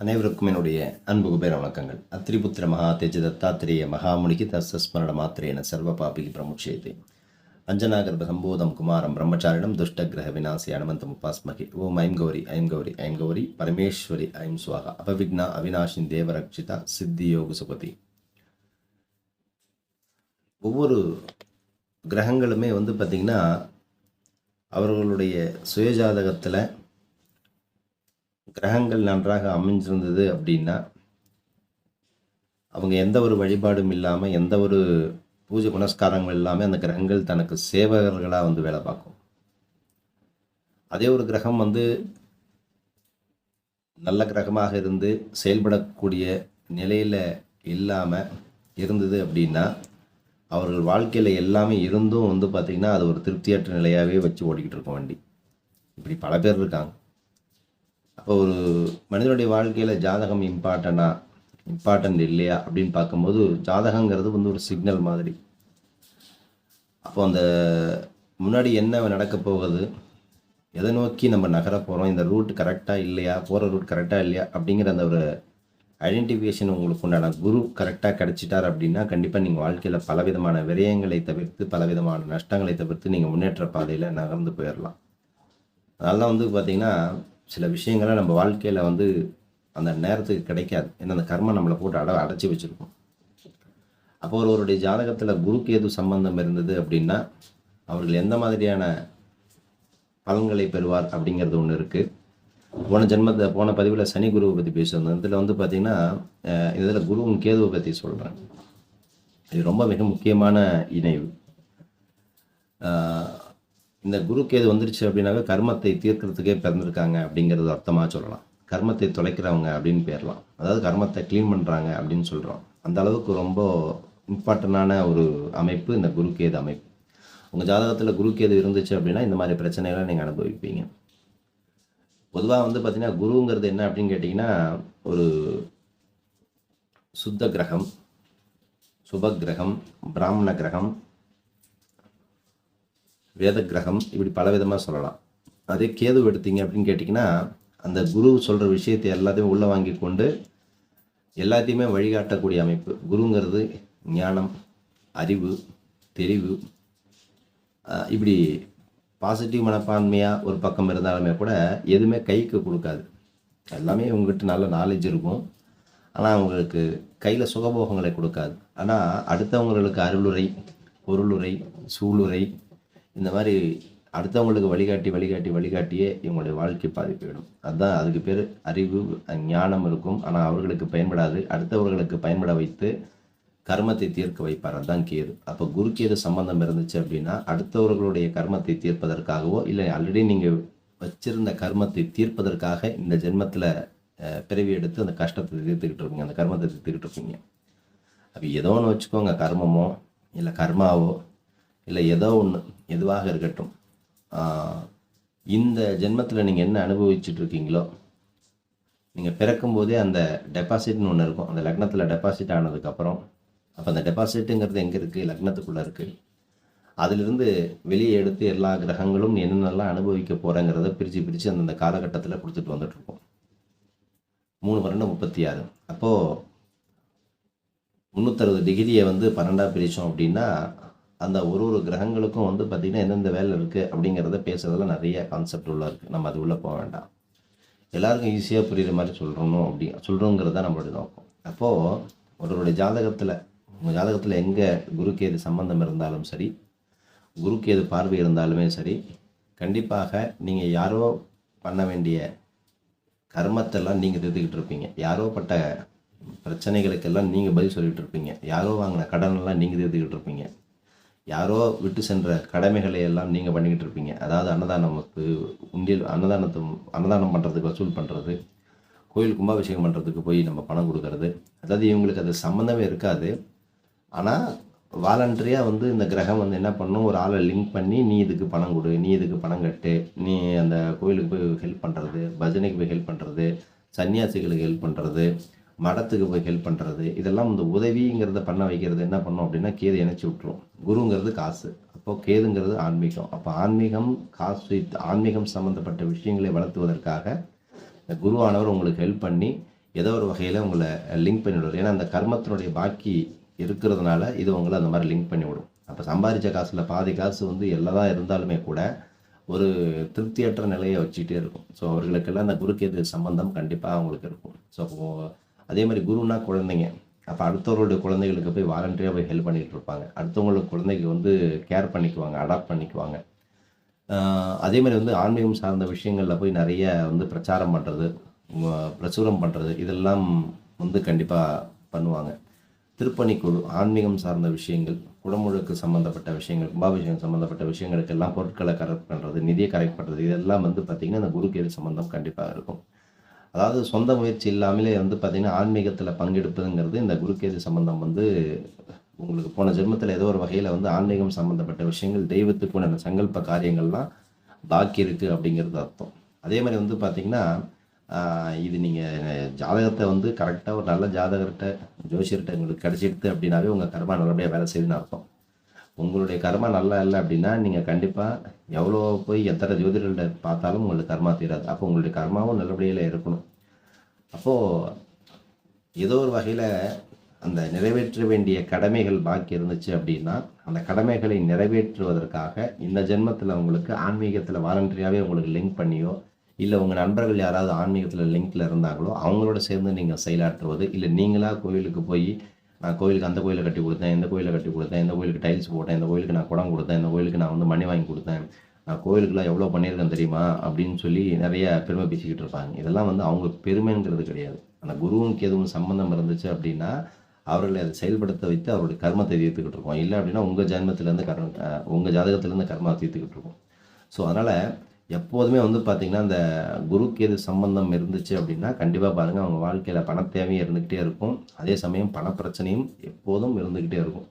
அனைவருக்கும் என்னுடைய அன்பு குபேர வணக்கங்கள். அத்திரிபுத்திர மகா தேஜ தத்தாத்திரேய மகாமுனிகி தஸ்மரண மாத்திரேன சர்வ பாபிகி பிரமுட்சேதே அஞ்சனாகர்ப சம்போதம் குமாரம் பிரம்மச்சாரிடம் துஷ்ட கிரக விநாசி அனுமந்தம் உபாஸ்மகி. ஓம் ஐம் கௌரி ஐம் கௌரி ஐம் கௌரி பரமேஸ்வரி ஐம் சுவாகா. அபவிக்னா அவினாஷின் தேவரக்ஷிதா சித்தி யோக சுபதி. ஒவ்வொரு கிரகங்களுமே வந்து பார்த்திங்கன்னா அவர்களுடைய சுயஜாதகத்தில் கிரகங்கள் நன்றாக அமைஞ்சிருந்தது அப்படின்னா அவங்க எந்த ஒரு வழிபாடும் இல்லாமல் எந்த ஒரு பூஜை புனஸ்காரங்கள் இல்லாமல் அந்த கிரகங்கள் தனக்கு சேவகர்களாக வந்து வேலை பார்க்கும். அதே ஒரு கிரகம் வந்து நல்ல கிரகமாக இருந்து செயல்படக்கூடிய நிலையில் இல்லாமல் இருந்தது அப்படின்னா அவர்கள் வாழ்க்கையில் எல்லாமே இருந்தும் வந்து பார்த்திங்கன்னா அது ஒரு திருப்தியற்ற நிலையாகவே வச்சு ஓடிக்கிட்டு இருக்கும் வண்டி. இப்படி பல பேர் இருக்காங்க. அப்போ ஒரு மனிதனுடைய வாழ்க்கையில் ஜாதகம் இம்பார்ட்டனா இம்பார்ட்டன்ட் இல்லையா அப்படின்னு பார்க்கும்போது ஜாதகங்கிறது வந்து ஒரு சிக்னல் மாதிரி. அப்போ அந்த முன்னாடி என்ன நடக்க போகுது? எதை நோக்கி நம்ம நகர போகிறோம் இந்த ரூட் கரெக்டாக இல்லையா? போகிற ரூட் கரெக்டாக இல்லையா? அப்படிங்கிற அந்த ஒரு ஐடென்டிஃபிகேஷன் உங்களுக்கு உண்டான குரு கரெக்டாக கிடச்சிட்டார் அப்படின்னா கண்டிப்பாக நீங்கள் வாழ்க்கையில் பலவிதமான விரயங்களை தவிர்த்து பலவிதமான நஷ்டங்களை தவிர்த்து நீங்கள் முன்னேற்ற பாதையில் நகர்ந்து போயிடலாம் அதெல்லாம் வந்து பார்த்திங்கன்னா சில விஷயங்களை நம்ம வாழ்க்கையில் வந்து அந்த நேரத்துக்கு கிடைக்காது. ஏன்னா அந்த கர்மம் நம்மளை போட்டு அட அடைச்சி வச்சுருக்கோம். அப்போ ஒருவருடைய ஜாதகத்தில் குருக்கு எது சம்பந்தம் இருந்தது அப்படின்னா அவர்கள் எந்த மாதிரியான பலன்களை பெறுவார் அப்படிங்கிறது ஒன்று இருக்குது போன ஜென்மத்தை போன பதிவில் சனி குருவை பற்றி பேசியிருந்தோம். இதில் வந்து பார்த்திங்கன்னா இதில் குருவும் கேதுவை பற்றி சொல்கிறேன் இது ரொம்ப மிக முக்கியமான இணைவு. இந்த குரு கேது வந்துருச்சு அப்படின்னாக்க கர்மத்தை தீர்க்கறதுக்கே பிறந்திருக்காங்க அப்படிங்கிறது அர்த்தமாக சொல்லலாம். கர்மத்தை தொலைக்கிறவங்க அப்படின்னு பேரலாம். அதாவது கர்மத்தை க்ளீன் பண்ணுறாங்க அப்படின்னு சொல்கிறோம் அந்த அளவுக்கு ரொம்ப இம்பார்ட்டண்டான ஒரு அமைப்பு இந்த குருக்கேது அமைப்பு. உங்கள் ஜாதகத்தில் குருக்கேது இருந்துச்சு அப்படின்னா இந்த மாதிரி பிரச்சனைகளை நீங்கள் அனுபவிப்பீங்க. பொதுவாக வந்து பார்த்திங்கன்னா குருங்கிறது என்ன அப்படின்னு கேட்டிங்கன்னா ஒரு சுத்த கிரகம் சுப கிரகம் பிராமண கிரகம் வேத கிரகம் இப்படி பல விதமாக சொல்லலாம். அதே கேது எடுத்தீங்க அப்படின்னு கேட்டிங்கன்னா அந்த குரு சொல்கிற விஷயத்தை எல்லாத்தையும் உள்ளே வாங்கி கொண்டு எல்லாத்தையுமே வழிகாட்டக்கூடிய அமைப்பு. குருங்கிறது ஞானம் அறிவு தெரிவு. இப்படி பாசிட்டிவ் மனப்பான்மையாக ஒரு பக்கம் இருந்தாலுமே கூட எதுவுமே கைக்கு கொடுக்காது. எல்லாமே உங்ககிட்ட நல்ல நாலேஜ் இருக்கும். ஆனால் அவங்களுக்கு கையில் சுகபோகங்களை கொடுக்காது. ஆனால் அடுத்தவங்களுக்கு அருளுரை பொருளுரை சூளுரை இந்த மாதிரி அடுத்தவங்களுக்கு வழிகாட்டி வழிகாட்டி வழிகாட்டியே இவங்களுடைய வாழ்க்கை பாதிப்பிடும் அதுதான் அதுக்கு பேர் அறிவு ஞானம் இருக்கும். ஆனால் அவர்களுக்கு பயன்படாது. அடுத்தவர்களுக்கு பயன்பட வைத்து கர்மத்தை தீர்க்க வைப்பார். அதுதான் கேது. அப்போ குருக்கேது சம்பந்தம் இருந்துச்சு அப்படின்னா அடுத்தவர்களுடைய கர்மத்தை தீர்ப்பதற்காகவோ இல்லை ஆல்ரெடி நீங்கள் வச்சிருந்த கர்மத்தை தீர்ப்பதற்காக இந்த ஜென்மத்தில் பிறவி எடுத்து அந்த கஷ்டத்தை தீர்த்துக்கிட்டு இருப்பீங்க. அந்த கர்மத்தை தீர்த்துக்கிட்டு இருப்பீங்க. அப்போ ஏதோ ஒன்று வச்சுக்கோங்க. கர்மமோ இல்லை கர்மாவோ இல்லை ஏதோ ஒன்று எதுவாக இருக்கட்டும். இந்த ஜென்மத்தில் நீங்கள் என்ன அனுபவிச்சுட்டு இருக்கீங்களோ நீங்கள் பிறக்கும்போதே அந்த டெபாசிட்னு ஒன்று இருக்கும். அந்த லக்னத்தில் டெபாசிட் ஆனதுக்கப்புறம் அப்போ அந்த டெபாசிட்டுங்கிறது எங்கே இருக்குது லக்னத்துக்குள்ளே இருக்குது அதிலிருந்து வெளியே எடுத்து எல்லா கிரகங்களும் என்னென்னலாம் அனுபவிக்க போகிறேங்கிறத பிரித்து பிரித்து அந்தந்த காலகட்டத்தில் கொடுத்துட்டு வந்துட்ருக்கோம் மூணு பன்னெண்டு முப்பத்தி ஆறு அப்போது முந்நூற்றறுபது டிகிரியை வந்து பன்னெண்டாக பிரித்தோம் அப்படின்னா அந்த ஒரு ஒரு கிரகங்களுக்கும் வந்து பார்த்திங்கன்னா எந்தெந்த வேலை இருக்குது அப்படிங்கிறத பேசுறதுல நிறைய கான்செப்ட் உள்ள இருக்குது நம்ம அது உள்ளே போக வேண்டாம். எல்லாருக்கும் ஈஸியாக புரியுற மாதிரி சொல்கிறணும் அப்படி சொல்கிறோங்கிறது தான் நம்மளுடைய நோக்கம். அப்போது ஒருவருடைய ஜாதகத்தில் உங்கள் ஜாதகத்தில் எங்கே குருக்கேது சம்பந்தம் இருந்தாலும் சரி குருக்கேது பார்வை இருந்தாலுமே சரி கண்டிப்பாக நீங்கள் யாரோ பண்ண வேண்டிய கர்மத்தெல்லாம் நீங்கள் தீர்த்துக்கிட்டு இருப்பீங்க. யாரோ பட்ட பிரச்சனைகளுக்கெல்லாம் நீங்கள் பதில் சொல்லிகிட்டு இருப்பீங்க. யாரோ வாங்கின கடனெல்லாம் நீங்கள் தீர்த்துக்கிட்டு இருப்பீங்க. யாரோ விட்டு சென்ற கடமைகளை எல்லாம் நீங்கள் பண்ணிக்கிட்டு இருப்பீங்க. அதாவது அன்னதானமுக்கு உண்டியல் அன்னதானத்தை அன்னதானம் பண்ணுறதுக்கு வசூல் பண்ணுறது கோயில் கும்பாபிஷேகம் பண்ணுறதுக்கு போய் நம்ம பணம் கொடுக்கறது. அதாவது இவங்களுக்கு அது சம்மந்தமே இருக்காது. ஆனால் வாலண்டரியாக வந்து இந்த கிரகம் வந்து என்ன பண்ணும்? ஒரு ஆளை லிங்க் பண்ணி நீ இதுக்கு பணம் கொடு நீ இதுக்கு பணம் கட்டு நீ அந்த கோயிலுக்கு போய் ஹெல்ப் பண்ணுறது பஜனைக்கு போய் ஹெல்ப் பண்ணுறது சன்னியாசிகளுக்கு ஹெல்ப் பண்ணுறது மடத்துக்கு போய் ஹெல்ப் பண்ணுறது இதெல்லாம் இந்த உதவிங்கிறத பண்ண வைக்கிறது என்ன பண்ணும் அப்படின்னா கேது இணைச்சி விட்ருவோம் குருங்கிறது காசு. அப்போது கேதுங்கிறது ஆன்மீகம். அப்போ ஆன்மீகம் காசு ஆன்மீகம் சம்மந்தப்பட்ட விஷயங்களை வளர்த்துவதற்காக இந்த குருவானவர் உங்களுக்கு ஹெல்ப் பண்ணி ஏதோ ஒரு வகையில் உங்களை லிங்க் பண்ணி விடுவார். ஏன்னா அந்த கர்மத்தினுடைய பாக்கி இருக்கிறதுனால இது உங்களை அந்த மாதிரி லிங்க் பண்ணி விடும். அப்போ சம்பாதிச்ச காசில் பாதி காசு வந்து எல்லாம் இருந்தாலுமே கூட ஒரு திருப்தியற்ற நிலையை வச்சுக்கிட்டே இருக்கும். ஸோ அவர்களுக்கெல்லாம் அந்த குருக்கேது சம்பந்தம் கண்டிப்பாக அவங்களுக்கு இருக்கும். ஸோ அதே மாதிரி குருனா குழந்தைங்க. அப்போ அடுத்தவர்களுடைய குழந்தைகளுக்கு போய் வாலண்டியராக போய் ஹெல்ப் பண்ணிகிட்டு இருப்பாங்க. அடுத்தவங்களோட குழந்தைக்கு வந்து கேர் பண்ணிக்குவாங்க அடாப்ட் பண்ணிக்குவாங்க. அதே மாதிரி வந்து ஆன்மீகம் சார்ந்த விஷயங்களில் போய் நிறைய வந்து பிரச்சாரம் பண்ணுறது பிரசுரம் பண்ணுறது இதெல்லாம் வந்து கண்டிப்பாக பண்ணுவாங்க. திருப்பணிக்குழு ஆன்மீகம் சார்ந்த விஷயங்கள் குடமுழுக்கு சம்மந்தப்பட்ட விஷயங்கள் கும்பாபிஷேகம் சம்மந்தப்பட்ட விஷயங்களுக்கு எல்லாம் பொருட்களை கரெக்ட் பண்ணுறது நிதியை கரெக்ட் பண்ணுறது இதெல்லாம் வந்து பார்த்திங்கன்னா அந்த குருக்கேது சம்மந்தம் கண்டிப்பாக இருக்கும். அதாவது சொந்த முயற்சி இல்லாமலே வந்து பார்த்திங்கன்னா ஆன்மீகத்தில் பங்கெடுப்பதுங்கிறது இந்த குருகேது சம்பந்தம் வந்து உங்களுக்கு போன ஜென்மத்தில் ஏதோ ஒரு வகையில் வந்து ஆன்மீகம் சம்மந்தப்பட்ட விஷயங்கள் தெய்வத்துக்கு உண்டான சங்கல்ப காரியங்கள்லாம் பாக்கி இருக்குது அப்படிங்கிறது அர்த்தம். அதே மாதிரி வந்து பார்த்திங்கன்னா இது நீங்கள் ஜாதகத்தை வந்து கரெக்டாக ஒரு நல்ல ஜாதகர்கிட்ட ஜோசியர்கிட்ட உங்களுக்கு கிடச்சிடுது அப்படின்னாவே உங்கள் கர்மா நல்லபடியாக வேலை செய்யுதுன்னு அர்த்தம். உங்களுடைய கர்மா நல்லா இல்லை அப்படின்னா நீங்கள் கண்டிப்பாக எவ்வளோ போய் எத்தனை ஜோதிடர்கள்ட்ட பார்த்தாலும் உங்களுக்கு கர்மா தீராது. அப்போ உங்களுடைய கர்மாவும் நல்லபடியில் இருக்கணும். அப்போது ஏதோ ஒரு வகையில் அந்த நிறைவேற்ற வேண்டிய கடமைகள் பாக்கி இருந்துச்சு அப்படின்னா அந்த கடமைகளை நிறைவேற்றுவதற்காக இந்த ஜென்மத்தில் உங்களுக்கு ஆன்மீகத்தில் வாலண்டரியாகவே உங்களுக்கு லிங்க் பண்ணியோ இல்லை உங்கள் நண்பர்கள் யாராவது ஆன்மீகத்தில் லிங்கில் இருந்தாங்களோ அவங்களோட சேர்ந்து நீங்கள் செயலாற்றுவது இல்லை நீங்களாக கோயிலுக்கு போய் நான் கோயிலுக்கு அந்த கோயிலை கட்டி கொடுத்தேன் இந்த கோயிலை கட்டி கொடுத்தேன் இந்த கோயிலுக்கு டைல்ஸ் போட்டேன் இந்த கோயிலுக்கு நான் குடம் கொடுத்தேன் இந்த கோயிலுக்கு நான் வந்து மணி வாங்கி கொடுத்தேன். நான் கோயிலுக்குலாம் எவ்வளோ பண்ணியிருக்கேன் தெரியுமா? அப்படின்னு சொல்லி நிறைய பெருமை பேசிக்கிட்டு இருப்பாங்க. இதெல்லாம் வந்து அவங்க பெருமைங்கிறது கிடையாது. அந்த குருவுக்கு எதுவும் சம்மந்தம் இருந்துச்சு அப்படின்னா அவர்களை அதை செயல்படுத்த வைத்து அவருடைய கர்மத்தை தீர்த்துக்கிட்டு இருக்கோம். இல்லை அப்படின்னா உங்கள் ஜென்மத்திலேருந்து கர்ம உங்கள் ஜாதகத்திலேருந்து கர்மா தீர்த்துக்கிட்டு இருக்கோம். ஸோ அதனால் எப்போதுமே வந்து பார்த்திங்கன்னா அந்த குருக்கு எது சம்பந்தம் இருந்துச்சு அப்படின்னா கண்டிப்பாக பாருங்கள் அவங்க வாழ்க்கையில் பண தேவையும் இருந்துக்கிட்டே இருக்கும். அதே சமயம் பணப்பிரச்சனையும் எப்போதும் இருந்துக்கிட்டே இருக்கும்.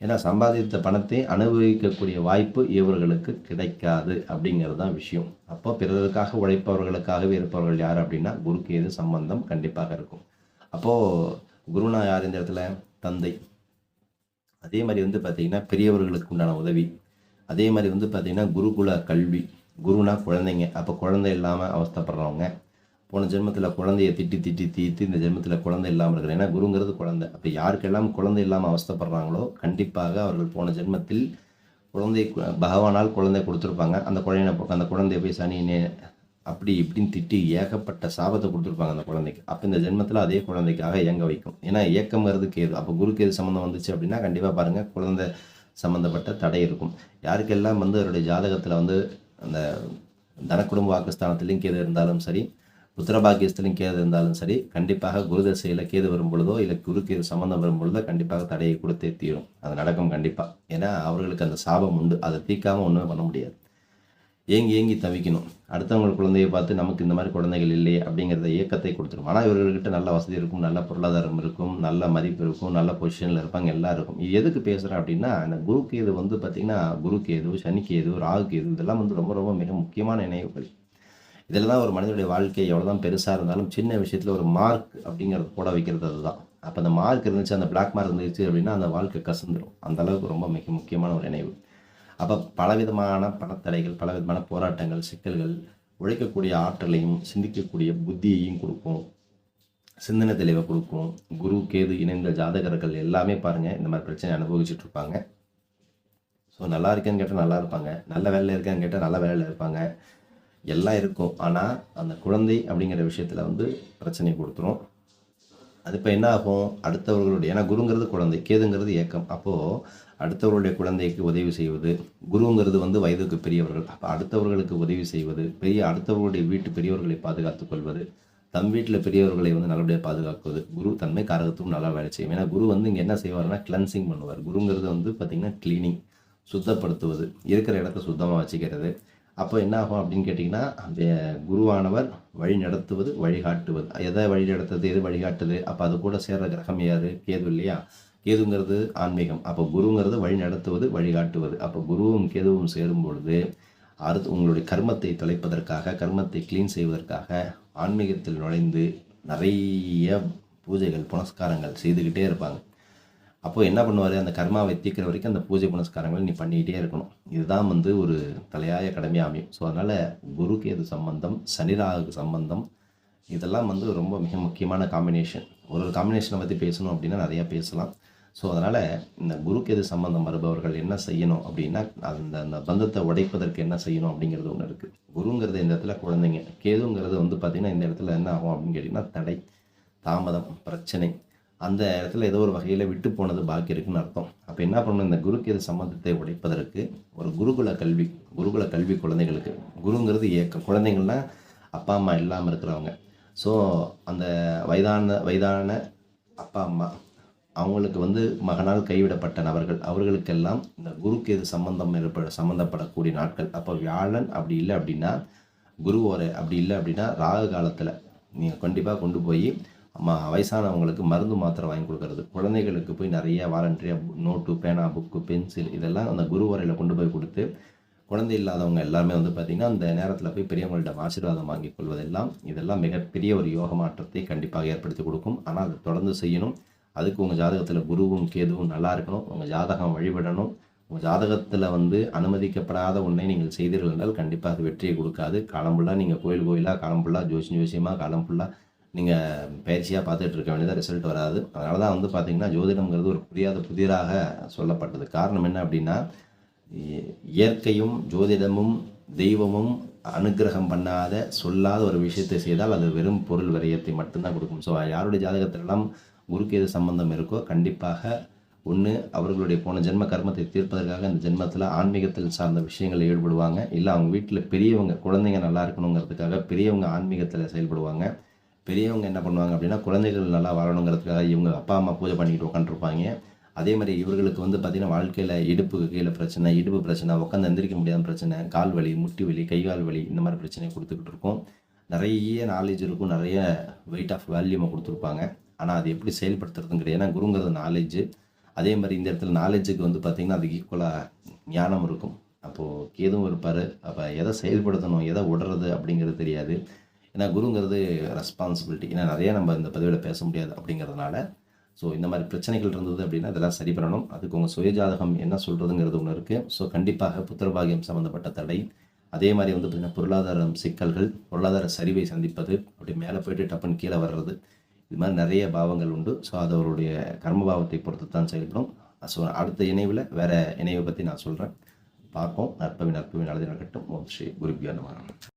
ஏன்னா சம்பாதித்த பணத்தை அனுபவிக்கக்கூடிய வாய்ப்பு இவர்களுக்கு கிடைக்காது அப்படிங்கிறது தான் விஷயம். அப்போ பிறருக்காக உழைப்பவர்களுக்காகவே இருப்பவர்கள் யார் அப்படின்னா குருக்கு எது சம்பந்தம் கண்டிப்பாக இருக்கும். அப்போது குருனா யார் இந்த இடத்துல? தந்தை. அதே மாதிரி வந்து பார்த்திங்கன்னா பெரியவர்களுக்கு உண்டான உதவி. அதே மாதிரி வந்து பார்த்திங்கன்னா குருகுல கல்வி. குருனா குழந்தைங்க அப்போ குழந்தை இல்லாமல் அவஸ்தைப்படுறவங்க போன ஜென்மத்தில் குழந்தைய திட்டி திட்டி தீர்த்து இந்த ஜென்மத்தில் குழந்தை இல்லாமல் இருக்கிற ஏன்னா குருங்கிறது குழந்தை. அப்போ யாருக்கெல்லாம் குழந்தை இல்லாமல் அவஸ்தைப்படுறாங்களோ கண்டிப்பாக அவர்கள் போன ஜென்மத்தில் குழந்தை கு- பகவானால் குழந்தை கொடுத்துருப்பாங்க. அந்த குழந்தை அந்த குழந்தைய போய் சனி அப்படி இப்படின்னு திட்டி ஏகப்பட்ட சாபத்தை கொடுத்துருப்பாங்க அந்த குழந்தைக்கு. அப்போ இந்த ஜென்மத்தில் அதே குழந்தைக்காக இயங்க வைக்கும். ஏன்னா இயக்கம்ங்கிறது கேது. அப்போ குருக்கு எது சம்மந்தம் வந்துச்சு அப்படின்னா கண்டிப்பாக பாருங்கள் குழந்தை சம்மந்தப்பட்ட தடை இருக்கும். யாருக்கெல்லாம் வந்து அவருடைய ஜாதகத்தில் வந்து அந்த தனக்குடும்ப வாக்குஸ்தானத்திலையும் கேது இருந்தாலும் சரி புத்திரபாக்கியத்திலையும் கேது இருந்தாலும் சரி கண்டிப்பாக குரு தசையில் கேது வரும்பொழுதோ இல்லை குரு கேது சம்மந்தம் வரும்பொழுதோ கண்டிப்பாக தடையை கொடுத்தே தீரும். அது நடக்கும் கண்டிப்பாக ஏன்னா அவர்களுக்கு அந்த சாபம் உண்டு. அதை தீக்காமல் ஒன்றுமே பண்ண முடியாது. ஏங்கி ஏங்கி தவிக்கணும். அடுத்தவங்க குழந்தையை பார்த்து நமக்கு இந்த மாதிரி குழந்தைகள் இல்லையே அப்படிங்கிறத ஏக்கத்தை கொடுத்துரும். ஆனால் இவர்கள்கிட்ட நல்ல வசதி இருக்கும் நல்ல பொருளாதாரம் இருக்கும் நல்ல மதிப்பு இருக்கும் நல்ல பொசிஷனில் இருப்பாங்க எல்லாம் இருக்கும் இது எதுக்கு பேசுகிறேன் அப்படின்னா இந்த குரு கேது வந்து பார்த்திங்கன்னா குரு கேது சனி கேது ராகு கேது இதெல்லாம் வந்து ரொம்ப ரொம்ப மிக முக்கியமான நினைவுகள் இதில் தான் ஒரு மனிதனுடைய வாழ்க்கை எவ்வளோ தான் பெருசாக இருந்தாலும் சின்ன விஷயத்தில் ஒரு மார்க் அப்படிங்கிறது போட வைக்கிறது அதுதான். அப்போ அந்த மார்க் இருந்துச்சு அந்த பிளாக் மார்க் இருந்துச்சு அப்படின்னா அந்த வாழ்க்கை கசந்துடும் அந்த அளவுக்கு ரொம்ப மிக முக்கியமான ஒரு நினைவு அப்போ பலவிதமான பணத்தடைகள் பலவிதமான போராட்டங்கள் சிக்கல்கள் உழைக்கக்கூடிய ஆற்றலையும் சிந்திக்கக்கூடிய புத்தியையும் கொடுக்கும். சிந்தனை தெளிவை கொடுக்கும். குரு கேது இணைந்த ஜாதகர்கள் எல்லாமே பாருங்கள் இந்த மாதிரி பிரச்சனை அனுபவிச்சுட்டு இருப்பாங்க. ஸோ நல்லா இருக்கேன்னு கேட்டால் நல்லா இருப்பாங்க. நல்ல வேலையில் இருக்கேன்னு கேட்டால் நல்ல வேலையில் இருப்பாங்க. எல்லாம் இருக்கும். ஆனால் அந்த குழந்தை அப்படிங்கிற விஷயத்தில் வந்து பிரச்சனை கொடுத்துரும். அது இப்போ என்ன ஆகும்? அடுத்தவர்களுடைய ஏன்னா குருங்கிறது குழந்தை கேதுங்கிறது ஏக்கம். அப்போது அடுத்தவர்களுடைய குழந்தைக்கு உதவி செய்வது குருங்கிறது வந்து வயதுக்கு பெரியவர்கள். அப்போ அடுத்தவர்களுக்கு உதவி செய்வது பெரிய அடுத்தவர்களுடைய வீட்டு பெரியவர்களை பாதுகாத்துக் கொள்வது தம் வீட்டில் பெரியவர்களை வந்து நல்லபடியாக பாதுகாக்குவது. குரு தன்மை காரகத்தும் நல்லா வேலை செய்யும். ஏன்னா குரு வந்து இங்கே என்ன செய்வார்னா கிளன்சிங் பண்ணுவார். குருங்கிறது வந்து பார்த்திங்கன்னா க்ளீனிங் சுத்தப்படுத்துவது இருக்கிற இடத்த சுத்தமாக வச்சுக்கிறது. அப்போ என்ன ஆகும் அப்படின்னு கேட்டிங்கன்னா அந்த குருவானவர் வழி நடத்துவது வழிகாட்டுவது எதை வழி நடத்துறது எது வழிகாட்டுது அப்போ அது கூட சேர்ற கிரகம் யாரு? கேது இல்லையா? கேதுங்கிறது ஆன்மீகம். அப்போ குருங்கிறது வழி நடத்துவது வழிகாட்டுவது அப்போ குருவும் கேதுவும் சேரும் பொழுது அடுத்து உங்களுடைய கர்மத்தை தொலைப்பதற்காக கர்மத்தை க்ளீன் செய்வதற்காக ஆன்மீகத்தில் நுழைந்து நிறைய பூஜைகள் புனஸ்காரங்கள் செய்துக்கிட்டே இருப்பாங்க. அப்போ என்ன பண்ணுவார்? அந்த கர்மாவை தீர்க்கிற வரைக்கும் அந்த பூஜை புனஸ்காரங்கள் நீ பண்ணிக்கிட்டே இருக்கணும். இதுதான் வந்து ஒரு தலையாய கடமையாக அமையும். ஸோ அதனால் குருக்கு எது சம்பந்தம் சனிராகுக்கு சம்பந்தம் இதெல்லாம் வந்து ரொம்ப மிக முக்கியமான காம்பினேஷன் ஒரு ஒரு காம்பினேஷனை பற்றி பேசணும் அப்படின்னா நிறையா பேசலாம். ஸோ அதனால் இந்த குருக்கெது சம்பந்தம் வருபவர்கள் என்ன செய்யணும் அப்படின்னா அந்த அந்த பந்தத்தை உடைப்பதற்கு என்ன செய்யணும் அப்படிங்கிறது ஒன்று இருக்குது குருங்கிறது இந்த இடத்துல குழந்தைங்க. கேதுங்கிறது வந்து பார்த்திங்கன்னா இந்த இடத்துல என்ன ஆகும் அப்படின்னு கேட்டிங்கன்னா தடை தாமதம் பிரச்சனை. அந்த இடத்துல ஏதோ ஒரு வகையில் விட்டு போனது பாக்கி இருக்குன்னு அர்த்தம். அப்போ என்ன பண்ணணும்? இந்த குருக்கேது சம்பந்தத்தை உடைப்பதற்கு ஒரு குருகுல கல்வி குருகுல கல்வி குழந்தைகளுக்கு. குருங்கிறது இயக்கம். குழந்தைங்கள்னா அப்பா அம்மா இல்லாமல் இருக்கிறவங்க. ஸோ அந்த வயதான வயதான அப்பா அம்மா அவங்களுக்கு வந்து மகனால் கைவிடப்பட்ட நபர்கள். அவர்களுக்கெல்லாம் இந்த குருக்கு எது சம்பந்தம் ஏற்பட சம்மந்தப்படக்கூடிய நாட்கள். அப்போ வியாழன் அப்படி இல்லை அப்படின்னா குரு ஓரை அப்படி இல்லை அப்படின்னா ராகு காலத்தில் நீங்கள் கண்டிப்பாக கொண்டு போய் அம்மா வயசானவங்களுக்கு மருந்து மாத்திரை வாங்கி கொடுக்கறது. குழந்தைகளுக்கு போய் நிறைய வாலண்டரியாக நோட்டு பேனா புக்கு பென்சில் இதெல்லாம் அந்த குருவரையில் கொண்டு போய் கொடுத்து குழந்தை இல்லாதவங்க எல்லாருமே வந்து பார்த்திங்கன்னா அந்த நேரத்தில் போய் பெரியவங்கள்ட்ட ஆசீர்வாதம் வாங்கி கொள்வதெல்லாம் இதெல்லாம் மிகப்பெரிய ஒரு யோக மாற்றத்தை கண்டிப்பாக ஏற்படுத்தி கொடுக்கும். ஆனால் அதை தொடர்ந்து செய்யணும். அதுக்கு உங்கள் ஜாதகத்தில் குருவும் கேதுவும் நல்லா இருக்கணும். உங்கள் ஜாதகம் வழிபடணும். உங்கள் ஜாதகத்தில் வந்து அனுமதிக்கப்படாத ஒன்றை நீங்கள் செய்தீர்கள் என்றால் கண்டிப்பாக அது வெற்றியை கொடுக்காது. காலம் ஃபுல்லாக நீங்கள் கோயில் கோயிலாக காலம் ஃபுல்லாக ஜோசியம் ஜோசியமாக காலம் ஃபுல்லாக நீங்கள் பயிற்சியாக பார்த்துட்டு இருக்க வேண்டியதாக ரிசல்ட் வராது. அதனால தான் வந்து பார்த்திங்கன்னா ஜோதிடம்ங்கிறது ஒரு புரியாத புதிராக சொல்லப்பட்டது. காரணம் என்ன அப்படின்னா இ- இயற்கையும் ஜோதிடமும் தெய்வமும் அனுக்கிரகம் பண்ணாத சொல்லாத ஒரு விஷயத்தை செய்தால் அது வெறும் பொருள் விரயத்தை மட்டும்தான் கொடுக்கும். ஸோ யாருடைய ஜாதகத்திலெல்லாம் குருக்கு எது சம்பந்தம் இருக்கோ கண்டிப்பாக ஒன்று அவர்களுடைய போன ஜென்ம கர்மத்தை தீர்ப்பதற்காக இந்த ஜென்மத்தில் ஆன்மீகத்தில் சார்ந்த விஷயங்களில் ஈடுபடுவாங்க. இல்லை அவங்க வீட்டில் பெரியவங்க குழந்தைங்க நல்லா இருக்கணுங்கிறதுக்காக பெரியவங்க ஆன்மீகத்தில் செயல்படுவாங்க. பெரியவங்க என்ன பண்ணுவாங்க அப்படின்னா குழந்தைகள் நல்லா வாழணுங்கிறதுக்காக இவங்க அப்பா அம்மா பூஜை பண்ணிக்கிட்டு உட்காந்துருப்பாங்க அதே மாதிரி இவர்களுக்கு வந்து பார்த்திங்கன்னா வாழ்க்கையில் இடுப்புக்கு கீழே பிரச்சனை இடுப்பு பிரச்சனை உட்காந்து எந்திரிக்க முடியாத பிரச்சனை கால் வலி முட்டி வலி கை கால் வலி இந்த மாதிரி பிரச்சனையை கொடுத்துக்கிட்டு இருக்கும். நிறைய நாலேஜ் இருக்கும் நிறைய வெயிட் ஆஃப் வேல்யூமை கொடுத்துருப்பாங்க. ஆனால் அது எப்படி செயல்படுத்துறதுன்னு கிடையாது. ஏன்னா குருங்கிறது நாலேஜ் அதே மாதிரி இந்த இடத்துல நாலேஜுக்கு வந்து பார்த்திங்கன்னா அதுக்கு ஈக்குவலாக ஞானம் இருக்கும். அப்போது கேதுவும் இருப்பார். அப்போ எதை செயல்படுத்தணும் எதை விடுறது அப்படிங்கிறது தெரியாது. ஏன்னா குருங்கிறது ரெஸ்பான்சிபிலிட்டி ஏன்னா நிறைய நம்ம இந்த பதிவில் பேச முடியாது அப்படிங்கிறதுனால. ஸோ இந்த மாதிரி பிரச்சனைகள் இருந்தது அப்படின்னா இதெல்லாம் சரி பண்ணணும். அதுக்கு உங்கள் சுயஜாதகம் என்ன சொல்கிறதுங்கிறது ஒன்று இருக்குது ஸோ கண்டிப்பாக புத்திரபாகியம் சம்மந்தப்பட்ட தடை. அதே மாதிரி வந்து பார்த்திங்கன்னா பொருளாதாரம் சிக்கல்கள் பொருளாதார சரிவை சந்திப்பது அப்படி மேலே போயிட்டு டப்புன்னு கீழே வர்றது இது மாதிரி நிறைய பாவங்கள் உண்டு. ஸோ அது அவருடைய கர்மபாவத்தை பொறுத்து தான் செயல்படும். ஸோ அடுத்த இணைவில் வேறு இணைவை பற்றி நான் சொல்கிறேன் பார்ப்போம். நற்பவி நற்பவி நல்லது நடக்கட்டும் ஓம் ஸ்ரீ குருபியா நம.